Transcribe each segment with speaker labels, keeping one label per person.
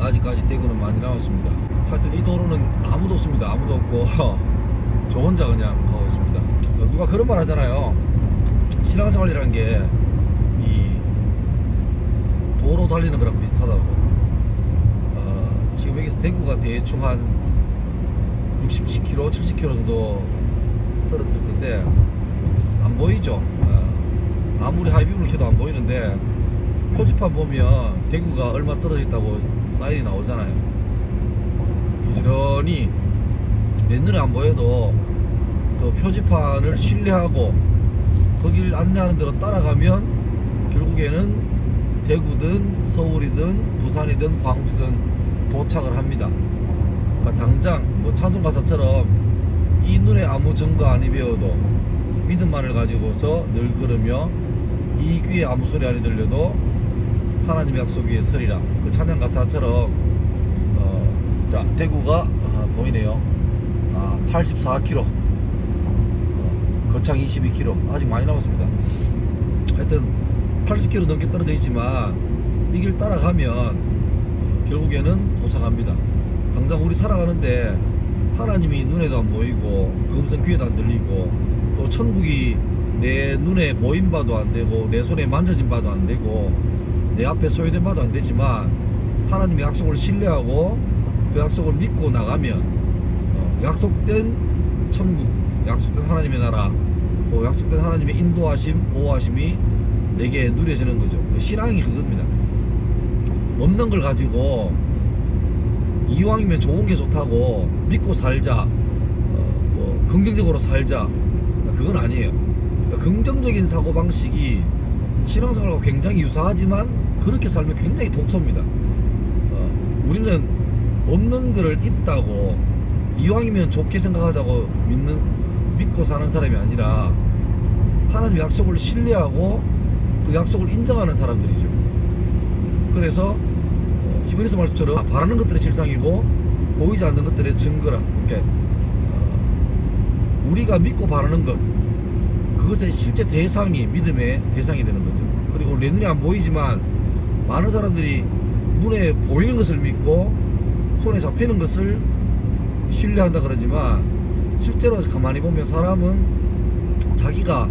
Speaker 1: 아직까지 대구는 많이 남았습니다. 하여튼 이 도로는 아무도 없습니다. 아무도 없고 저 혼자 그냥 가고 있습니다. 어, 누가 그런 말 하잖아요. 신앙생활이라는 게 이 도로 달리는 거랑 비슷하다고. 어, 지금 여기서 대구가 대충 한 60km, 70km 정도 떨어졌을 건데 안 보이죠. 어, 아무리 하이빔을 켜도 안 보이는데 표지판 보면 대구가 얼마 떨어져 있다고 사인이 나오잖아요. 부지런히 내 눈에 안 보여도 그 표지판을 신뢰하고 거길 안내하는 대로 따라가면 결국에는 대구든 서울이든 부산이든 광주든 도착을 합니다. 그러니까 당장 뭐 찬송가사처럼 이 눈에 아무 증거 안 입어도 믿음만을 가지고서 늘 걸으며 이 귀에 아무 소리 안 들려도 하나님의 약속 위에 서리라. 그 찬양 가사처럼 어, 자 대구가 아, 보이네요. 아 84km 어, 거창 22km 아직 많이 남았습니다. 하여튼 80km 넘게 떨어져 있지만 이 길 따라가면 결국에는 도착합니다. 당장 우리 살아가는데 하나님이 눈에도 안 보이고 그 음성 귀에도 안 들리고 또 천국이 내 눈에 보임 바도 안 되고 내 손에 만져진 바도 안 되고 내 앞에 소유된 바도 안 되지만 하나님의 약속을 신뢰하고 그 약속을 믿고 나가면 어, 약속된 천국, 약속된 하나님의 나라, 또 약속된 하나님의 인도하심, 보호하심이 내게 누려지는 거죠. 신앙이 그겁니다. 없는 걸 가지고 이왕이면 좋은 게 좋다고 믿고 살자, 어, 뭐 긍정적으로 살자, 그건 아니에요. 그러니까 긍정적인 사고 방식이 신앙생활과 굉장히 유사하지만 그렇게 살면 굉장히 독소입니다. 어, 우리는 없는 거를 있다고 이왕이면 좋게 생각하자고 믿는 믿고 사는 사람이 아니라 하나님 약속을 신뢰하고 그 약속을 인정하는 사람들이죠. 그래서 어, 히브리서 말씀처럼 바라는 것들의 실상이고 보이지 않는 것들의 증거라. 그러니까 어, 우리가 믿고 바라는 것 그것의 실제 대상이 믿음의 대상이 되는 거죠. 그리고 내 눈에 안 보이지만 많은 사람들이 눈에 보이는 것을 믿고 손에 잡히는 것을 신뢰한다 그러지만 실제로 가만히 보면 사람은 자기가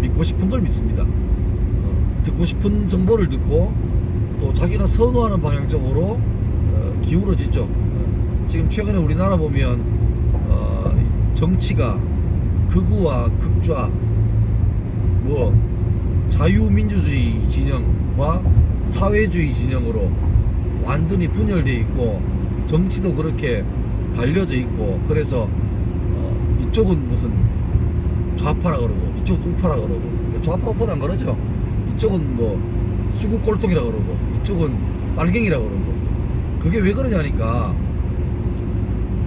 Speaker 1: 믿고 싶은 걸 믿습니다. 어, 듣고 싶은 정보를 듣고 또 자기가 선호하는 방향 쪽으로 어, 기울어지죠. 어, 지금 최근에 우리나라 보면 어, 정치가 극우와 극좌 뭐 자유민주주의 진영과 사회주의 진영으로 완전히 분열되어 있고 정치도 그렇게 갈려져 있고 그래서 어, 이쪽은 무슨 좌파라 그러고 이쪽은 우파라 그러고 그러니까 좌파 우파도 안 그러죠. 이쪽은 뭐 수구 꼴통이라 그러고 이쪽은 빨갱이라 그러고. 그게 왜 그러냐니까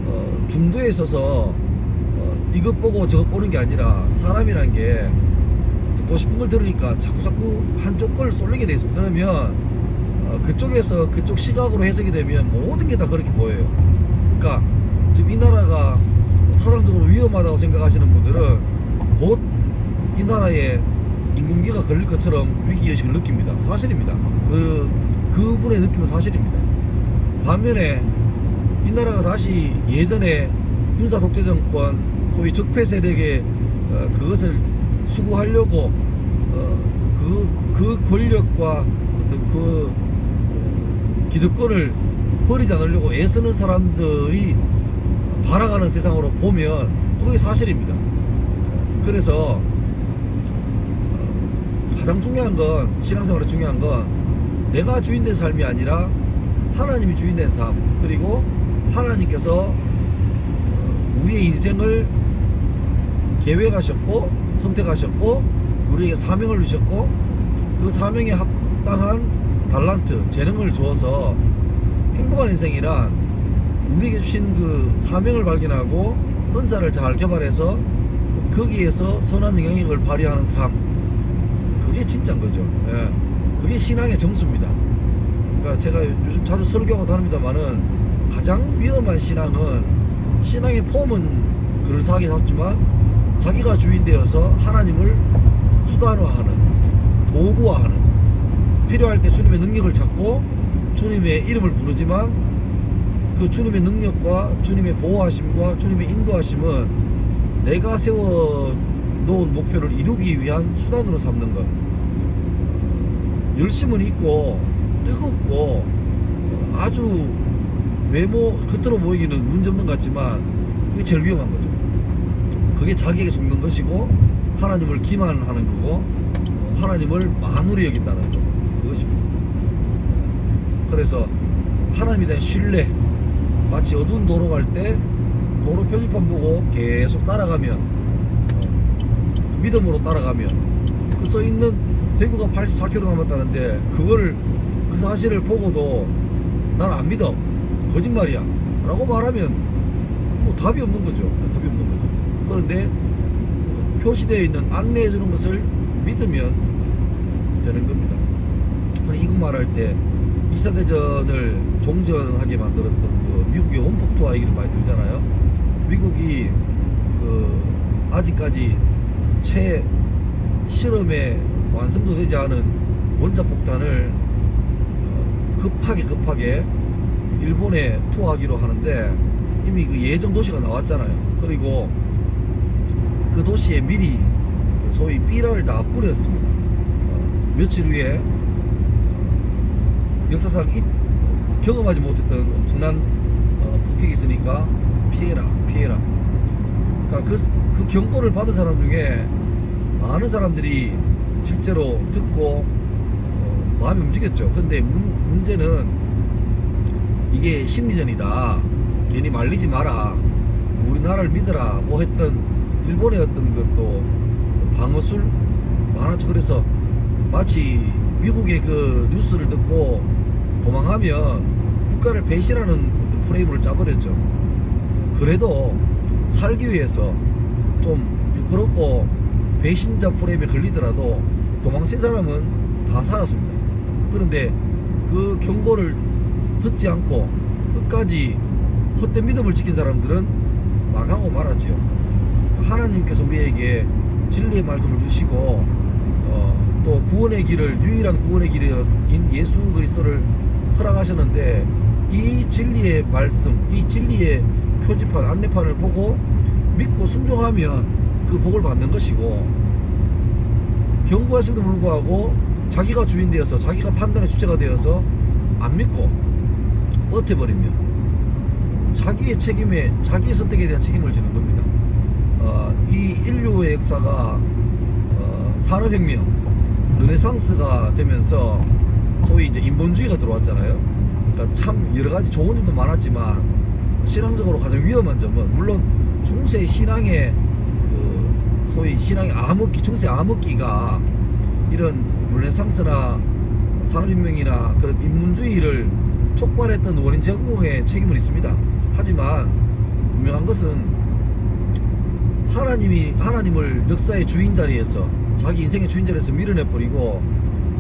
Speaker 1: 어, 중도에 있어서 어, 이것 보고 저것 보는 게 아니라 사람이란 게 듣고 싶은 걸 들으니까 자꾸 자꾸 한쪽 걸 쏠리게 돼 있습니다. 그러면 어, 그쪽에서 그쪽 시각으로 해석이 되면 모든 게 다 그렇게 보여요. 그러니까 지금 이 나라가 사상적으로 위험하다고 생각하시는 분들은 곧 이 나라에 인공기가 걸릴 것처럼 위기의식을 느낍니다. 사실입니다. 그, 그분의 느낌은 사실입니다. 반면에 이 나라가 다시 예전에 군사 독재 정권, 소위 적폐 세력의 어, 그것을 수구하려고 어, 그, 그 권력과 어떤 그 어, 기득권을 버리지 않으려고 애쓰는 사람들이 발아가는 세상으로 보면 그게 사실입니다. 그래서 어, 가장 중요한 건 신앙생활에 중요한 건 내가 주인된 삶이 아니라 하나님이 주인된 삶 그리고 하나님께서 어, 우리의 인생을 계획하셨고 선택하셨고 우리에게 사명을 주셨고 그 사명에 합당한 달란트 재능을 주어서 행복한 인생이란 우리에게 주신 그 사명을 발견하고 은사를 잘 개발해서 거기에서 선한 영향력을 발휘하는 삶. 그게 진짜인 거죠. 예. 그게 신앙의 정수입니다. 그러니까 제가 요즘 자주 설교하고 다닙니다만은 가장 위험한 신앙은 신앙의 폼은 그럴싸하게 잡지만 자기가 주인 되어서 하나님을 수단화하는 도구화하는 필요할 때 주님의 능력을 찾고 주님의 이름을 부르지만 그 주님의 능력과 주님의 보호하심과 주님의 인도하심은 내가 세워 놓은 목표를 이루기 위한 수단으로 삼는 것. 열심은 있고 뜨겁고 아주 외모 겉으로 보이기는 문제없는 것 같지만 그게 제일 위험한 거죠. 그게 자기에게 속는 것이고 하나님을 기만하는 거고 하나님을 만으로 여긴다는 거. 그것입니다. 그래서 하나님에 대한 신뢰 마치 어두운 도로 갈 때 도로 표지판 보고 계속 따라가면 그 믿음으로 따라가면 그 써 있는 대구가 84km 남았다는데 그거를 그 사실을 보고도 난 안 믿어. 거짓말이야. 라고 말하면 뭐 답이 없는 거죠. 답이 없는 거죠 그런데 표시되어 있는 안내해 주는 것을 믿으면 되는 겁니다 저는 이국 말할 때 2차 대전을 종전하게 만들었던 그 미국의 원폭 투하 얘기를 많이 들잖아요 미국이 그 아직까지 채 실험에 완성도 되지 않은 원자폭탄을 어, 급하게 급하게 일본에 투하하기로 하는데 이미 그 예정 도시가 나왔잖아요. 그리고 그 도시에 미리 그 소위 삐라를 다 뿌렸습니다. 어, 며칠 후에 어, 역사상 이, 경험하지 못했던 엄청난 어, 폭격이 있으니까 피해라 피해라. 그러니까 그, 그 경고를 받은 사람 중에 많은 사람들이 실제로 듣고 어, 마음이 움직였죠. 근데 문, 문제는 이게 심리전이다. 괜히 말리지 마라. 우리나라를 믿어라. 뭐 했던 일본의 어떤 것도 방어술 많았죠. 그래서 마치 미국의 그 뉴스를 듣고 도망하면 국가를 배신하는 어떤 프레임을 짜버렸죠. 그래도 살기 위해서 좀 부끄럽고 배신자 프레임에 걸리더라도 도망친 사람은 다 살았습니다. 그런데 그 경고를 듣지 않고 끝까지 헛된 믿음을 지킨 사람들은 망하고 말았지요. 하나님께서 우리에게 진리의 말씀을 주시고 어, 또 구원의 길을 유일한 구원의 길인 예수 그리스도를 허락하셨는데 이 진리의 말씀, 이 진리의 표지판, 안내판을 보고 믿고 순종하면 그 복을 받는 것이고 경고하심도 불구하고 자기가 주인 되어서 자기가 판단의 주체가 되어서 안 믿고 버텨버리면 자기의 책임에 자기의 선택에 대한 책임을 지는 겁니다. 어, 이 인류의 역사가 어, 산업혁명, 르네상스가 되면서 소위 이제 인본주의가 들어왔잖아요. 그러니까 참 여러 가지 좋은 점도 많았지만 신앙적으로 가장 위험한 점은 물론 중세 신앙의 그 소위 신앙의 암흑기, 중세 암흑기가 이런 르네상스나 산업혁명이나 그런 인문주의를 촉발했던 원인 제공에 책임은 있습니다. 하지만 분명한 것은 하나님이 하나님을 역사의 주인 자리에서 자기 인생의 주인 자리에서 밀어내 버리고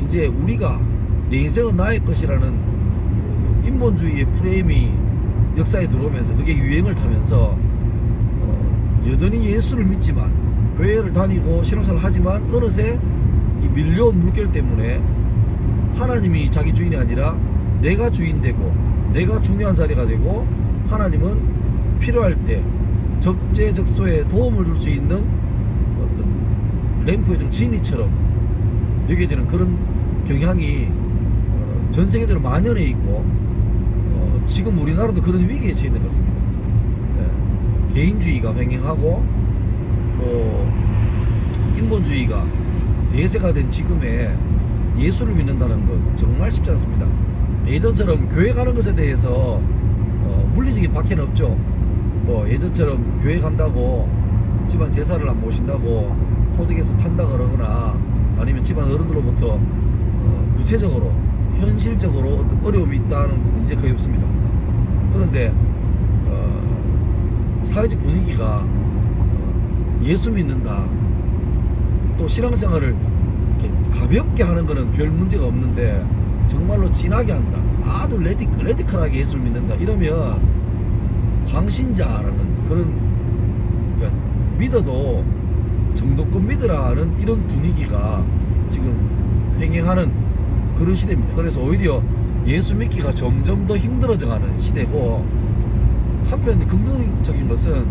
Speaker 1: 이제 우리가 내 인생은 나의 것이라는 그 인본주의의 프레임이 역사에 들어오면서 그게 유행을 타면서 어, 여전히 예수를 믿지만 교회를 다니고 신앙생활을 하지만 어느새 이 밀려온 물결 때문에 하나님이 자기 주인이 아니라 내가 주인 되고 내가 중요한 자리가 되고 하나님은 필요할 때 적재적소에 도움을 줄 수 있는 어떤 램프의 좀 진이처럼 여겨지는 그런 경향이 어, 전 세계적으로 만연해 있고 어, 지금 우리나라도 그런 위기에 처해 있는 것 같습니다. 예, 개인주의가 횡행하고 또 인본주의가 대세가 된 지금에 예수를 믿는다는 것 정말 쉽지 않습니다. 예전처럼 교회 가는 것에 대해서 어, 물리적인 박해는 없죠. 뭐 예전처럼 교회 간다고 집안 제사를 안 모신다고 호적에서 판다 그러거나 아니면 집안 어른들로부터 어, 구체적으로 현실적으로 어떤 어려움이 있다는 것은 이제 거의 없습니다. 그런데 어, 사회적 분위기가 어, 예수 믿는다 또 신앙생활을 가볍게 하는 거는 별 문제가 없는데 정말로 진하게 한다 아주 레디, 레디컬하게 예수를 믿는다 이러면 광신자라는 그런 그러니까 믿어도 정도껏 믿으라는 이런 분위기가 지금 횡행하는 그런 시대입니다. 그래서 오히려 예수 믿기가 점점 더 힘들어져가는 시대고 한편 긍정적인 것은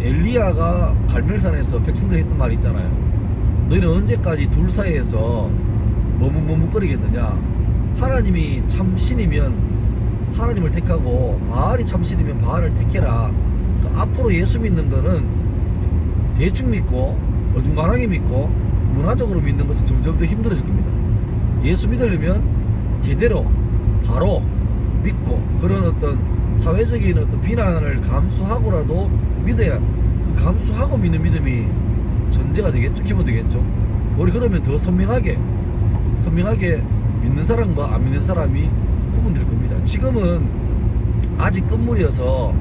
Speaker 1: 엘리야가 갈멜산에서 백성들이 했던 말이 있잖아요. 너희는 언제까지 둘 사이에서 머뭇머뭇거리겠느냐? 하나님이 참 신이면 하나님을 택하고 바알이 참 신이면 바알을 택해라. 그러니까 앞으로 예수 믿는 거는 대충 믿고 어중간하게 믿고 문화적으로 믿는 것은 점점 더 힘들어질 겁니다. 예수 믿으려면 제대로 바로 믿고 그런 어떤 사회적인 어떤 비난을 감수하고라도 믿어야 그 감수하고 믿는 믿음이 전제가 되겠죠 기본 되겠죠 우리 그러면 더 선명하게 선명하게 믿는 사람과 안 믿는 사람이 구분될 겁니다. 지금은 아직 끝물이어서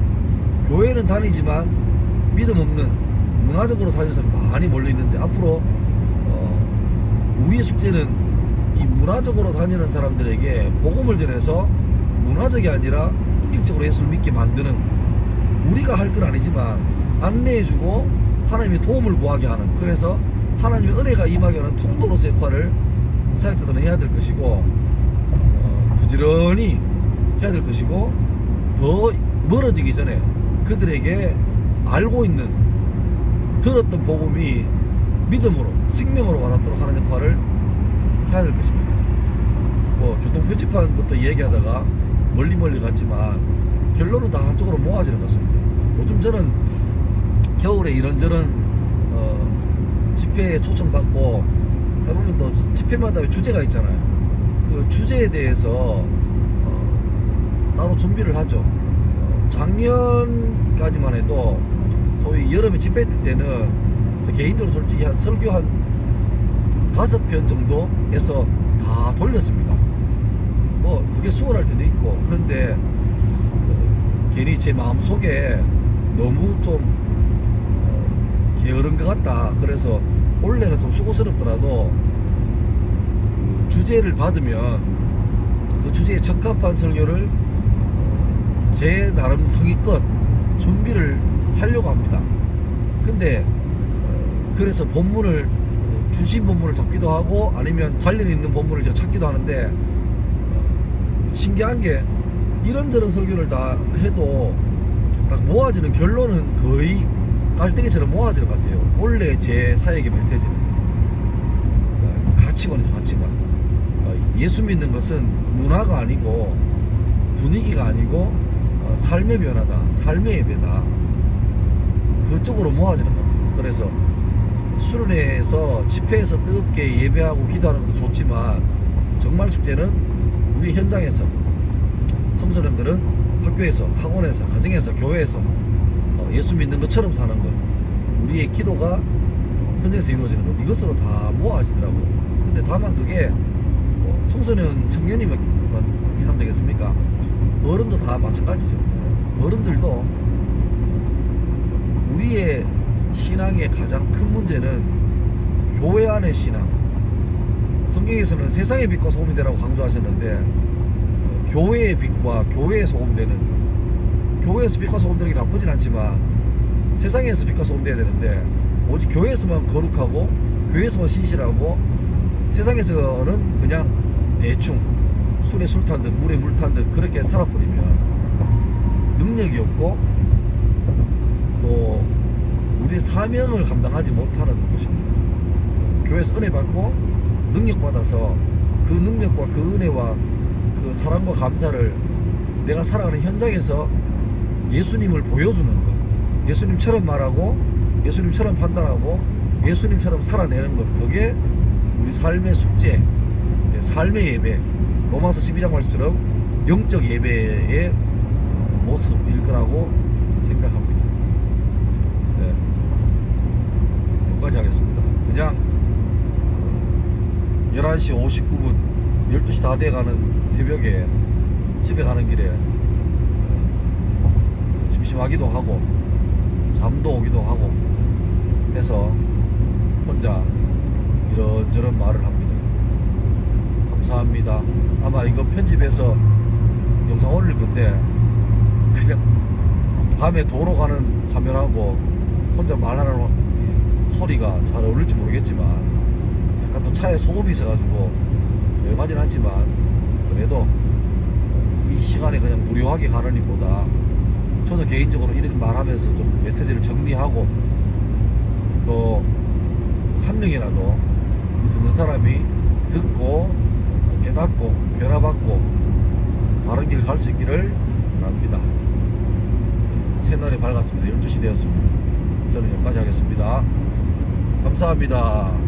Speaker 1: 교회는 다니지만 믿음 없는 문화적으로 다니는 사람이 많이 몰려 있는데 앞으로 어, 우리의 숙제는 이 문화적으로 다니는 사람들에게 복음을 전해서 문화적이 아니라 인격적으로 예수를 믿게 만드는 우리가 할 건 아니지만 안내해주고 하나님의 도움을 구하게 하는 그래서 하나님의 은혜가 임하게 하는 통로로서 역할을 사역자들은 해야 될 것이고 어, 부지런히 해야 될 것이고 더 멀어지기 전에 그들에게 알고 있는 들었던 복음이 믿음으로 생명으로 와닿도록 하는 역할을 해야 될 것입니다. 뭐 교통 표지판부터 얘기하다가 멀리 멀리 갔지만 결론은 다 한쪽으로 모아지는 것입니다. 요즘 저는 겨울에 이런저런 어, 집회에 초청받고 해보면 또 집회마다 주제가 있잖아요. 그 주제에 대해서 어, 따로 준비를 하죠. 어, 작년까지만 해도 소위 여름에 집회 때는 저 개인적으로 솔직히 한 설교 한 다섯 편 정도에서 다 돌렸습니다. 뭐 그게 수월할 때도 있고 그런데 어, 괜히 제 마음 속에 너무 좀 어, 게으른 것 같다. 그래서 원래는 좀 수고스럽더라도 그 주제를 받으면 그 주제에 적합한 설교를 어, 제 나름 성의껏 준비를 하려고 합니다. 근데 어, 그래서 본문을 어, 주신 본문을 잡기도 하고 아니면 관련 있는 본문을 제가 찾기도 하는데 어, 신기한 게 이런저런 설교를 다 해도 딱 모아지는 결론은 거의 깔때기처럼 모아지는 것 같아요. 원래 제 사역의 메시지는 어, 가치관이죠, 가치관. 어, 예수 믿는 것은 문화가 아니고 분위기가 아니고 어, 삶의 변화다, 삶의 예배다. 그쪽으로 모아지는 것 같아요. 그래서 수련회에서 집회에서 뜨겁게 예배하고 기도하는 것도 좋지만 정말 축제는 우리 현장에서 청소년들은 학교에서 학원에서 가정에서 교회에서 어, 예수 믿는 것처럼 사는 것 우리의 기도가 현장에서 이루어지는 것 이것으로 다 모아지더라고요 근데 다만 그게 뭐 청소년 청년이만 해당되겠습니까 어른도 다 마찬가지죠 예. 어른들도 우리의 신앙의 가장 큰 문제는 교회 안의 신앙 성경에서는 세상의 빛과 소금이 되라고 강조하셨는데 어, 교회의 빛과 교회의 소금 되는 교회에서 빛과 소금 되는 게 나쁘진 않지만 세상에서 빛과 소금 돼야 되는데 오직 교회에서만 거룩하고 교회에서만 신실하고 세상에서는 그냥 대충 술에 술 탄 듯 물에 물 탄 듯 그렇게 살아버리면 능력이 없고 또 우리의 사명을 감당하지 못하는 것입니다. 교회에서 은혜 받고 능력 받아서 그 능력과 그 은혜와 그 사랑과 감사를 내가 살아가는 현장에서 예수님을 보여주는 것. 예수님처럼 말하고 예수님처럼 판단하고 예수님처럼 살아내는 것. 그게 우리 삶의 숙제, 삶의 예배. 로마서 12장 말씀처럼 영적 예배의 모습일 거라고 생각합니다. 네. 여기까지 하겠습니다. 그냥 11시 59분, 12시 다 돼가는 새벽에 집에 가는 길에 어, 심심하기도 하고 잠도 오기도 하고 해서 혼자 이런저런 말을 합니다. 감사합니다. 아마 이거 편집해서 영상 올릴 건데 그냥 밤에 도로 가는 화면하고 혼자 말하는 이 소리가 잘 어울릴지 모르겠지만 약간 또 차에 소음이 있어가지고 조용하진 않지만 그래도 이 시간에 그냥 무료하게 가는 일보다 저도 개인적으로 이렇게 말하면서 좀 메시지를 정리하고 또 한 명이라도 이 듣는 사람이 듣고 깨닫고 변화받고 다른 길 갈 수 있기를 바랍니다. 새날이 밝았습니다. 12시 되었습니다. 저는 여기까지 하겠습니다. 감사합니다.